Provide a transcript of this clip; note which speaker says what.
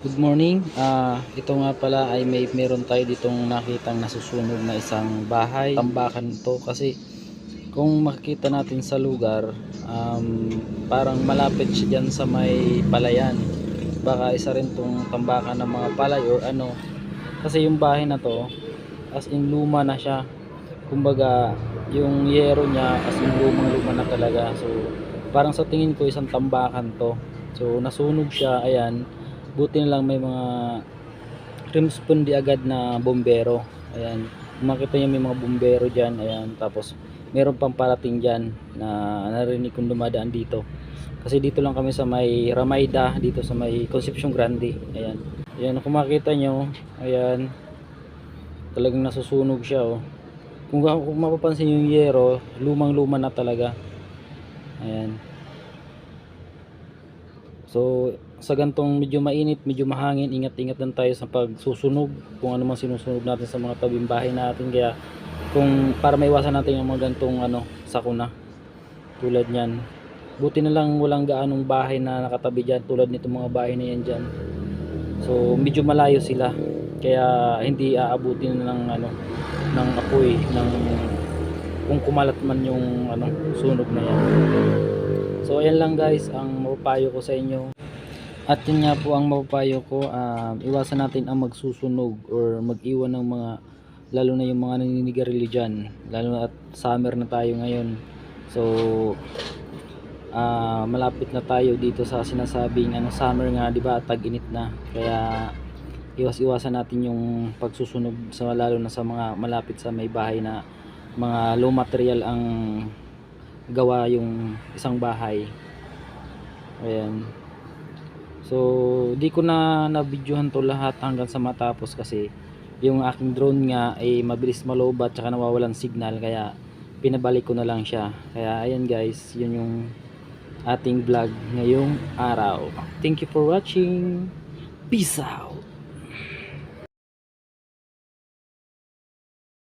Speaker 1: Good morning. Ah, ito nga pala ay may meron tayo ditong nakitang nasusunog na isang bahay. Tambakan to kasi kung makikita natin sa lugar, um, parang malapit siya dyan sa may palayan. Baka isa rin tong tambakan ng mga palay or ano. Kasi yung bahay na to, as in luma na siya. Kumbaga, yung yero niya as in lumang luma na talaga. So, parang sa tingin ko isang tambakan to. So, nasunog siya, ayan buti na lang may mga respondi agad na bombero. Ayan. Makita niyo may mga bombero dyan ayan. Tapos meron pang parating dyan na narinig kong dumadaan dito. Kasi dito lang kami sa may Ramayda dito sa may Concepcion Grande. Ayan. Ayan kung makita nyo ayan. Talagang nasusunog siya oh. Kung, kung mapapansin nyo yung yero lumang luma na talaga. Ayan So, sa gantong medyo mainit, medyo mahangin, ingat-ingat lang tayo sa pagsusunog kung ano man sinusunog natin sa mga tabing bahay natin. Kaya, kung para maiwasan natin yung mga gantong ano, sakuna. Tulad niyan. Buti na lang walang gaanong bahay na nakatabi dyan tulad nitong mga bahay na yan dyan. So, medyo malayo sila. Kaya, hindi aabutin ng ano, ng apoy, ng kung kumalat man yung ano, sunog na yan. So ayan lang guys ang mapapayo ko sa inyo. At yun nga po ang mapapayo ko, um, iwasan natin ang magsusunog or mag-iwan ng mga lalo na yung mga naninigarilyo dyan. Lalo na at summer na tayo ngayon. So ah, malapit na tayo dito sa sinasabing ano summer nga 'di ba tag-init na. Kaya iwas-iwasan natin yung pagsusunog sa lalo na sa mga malapit sa may bahay na mga low material ang gawa yung isang bahay. Ayan. So di ko na nabidyohan to lahat hanggang sa matapos kasi yung aking drone nga ay mabilis malobat tsaka nawawalan signal kaya pinabalik ko na lang siya. Kaya ayan guys yun yung ating vlog ngayong araw. Thank you for watching. Peace out